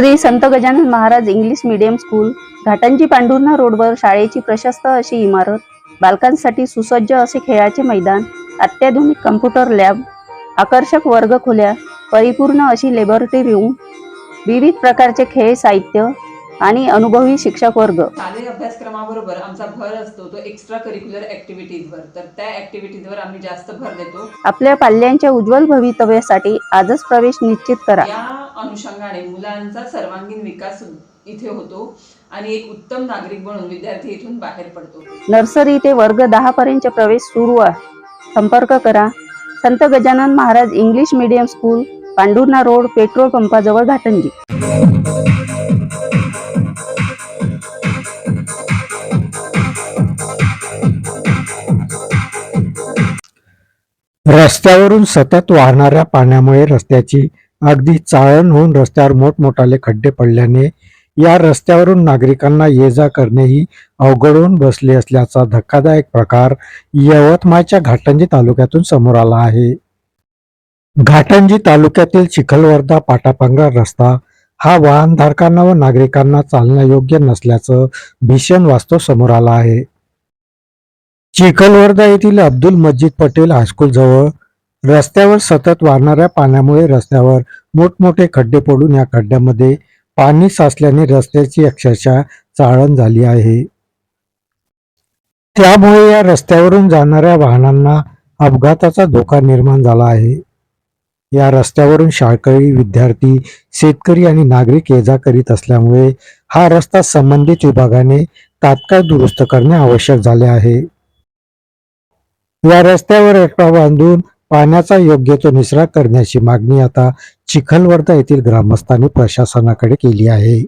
Shri Sant Gajanan Maharaj English medium school Ghatanji Pandhurna रोडवर शाळेची प्रशस्त अशी इमारत बालकांसाठी सुसज्ज असे खेळाचे मैदान अत्याधुनिक कम्प्युटर लॅब आकर्षक वर्गखोल्या परिपूर्ण अशी लेबॉरेटरी रूम विविध प्रकारचे खेळ साहित्य आणि अनुभवी शिक्षक वर्ग. शालेय अभ्यासक्रमाबरोबर आमचा भर असतो तो एक्स्ट्रा करिक्युलर ऍक्टिव्हिटीजवर तर त्या ऍक्टिव्हिटीजवर आम्ही जास्त भर देतो. आपल्या पाल्यांच्या उज्ज्वल भवितव्यासाठी आजच प्रवेश निश्चित करा. या अनुषंगाने मुलांचा सर्वांगीण विकास इथे होतो आणि एक उत्तम नागरिक बनून विद्यार्थी इथून बाहेर पडतो. नर्सरी ते वर्ग दहा पर्यंतचे प्रवेश सुरू आहे. संपर्क करा. Sant Gajanan Maharaj English medium school Pandhurna road petrol पंपाजवळ Ghatanji. रस्त्यावरून सतत वाहणाऱ्या पाण्यामुळे रस्त्याची अगदी चाळण होऊन रस्त्यावर मोठमोठाले खड्डे पडल्याने या रस्त्यावरून नागरिकांना ये जा करणेही अवघड होऊन बसले असल्याचा धक्कादायक प्रकार यवतमाळच्या घाटंजी तालुक्यातून समोर आला आहे. घाटंजी तालुक्यातील चिखलवर्धा पाटापांगरा रस्ता हा वाहनधारकांना व नागरिकांना चालण्यायोग्य नसल्याचं भीषण वास्तव समोर आलं आहे. चिखलवर्धा येथील अब्दुल मजीद पटेल हायस्कूल जवळ रस्त्यावर सतत वाहणाऱ्या पाण्यामुळे रस्त्यावर मोठमोठे खड्डे पडून या खड्ड्यामध्ये पाणी साचल्याने रस्त्याची अक्षरशः चाळण झाली आहे. त्यामुळे या रस्त्यावरून जाणाऱ्या वाहनांना अपघाताचा धोका निर्माण झाला आहे. या रस्त्यावरून शाळकरी विद्यार्थी शेतकरी आणि नागरिक ये जा करीत असल्यामुळे हा रस्ता संबंधित विभागाने तात्काळ दुरुस्त करणे आवश्यक झाले आहे. या रस्त्यावर एकटा बांधून पाण्याचा योग्य तो निचरा करण्याची मागणी आता चिखलवर्धा येथील ग्रामस्थांनी प्रशासनाकडे केली आहे.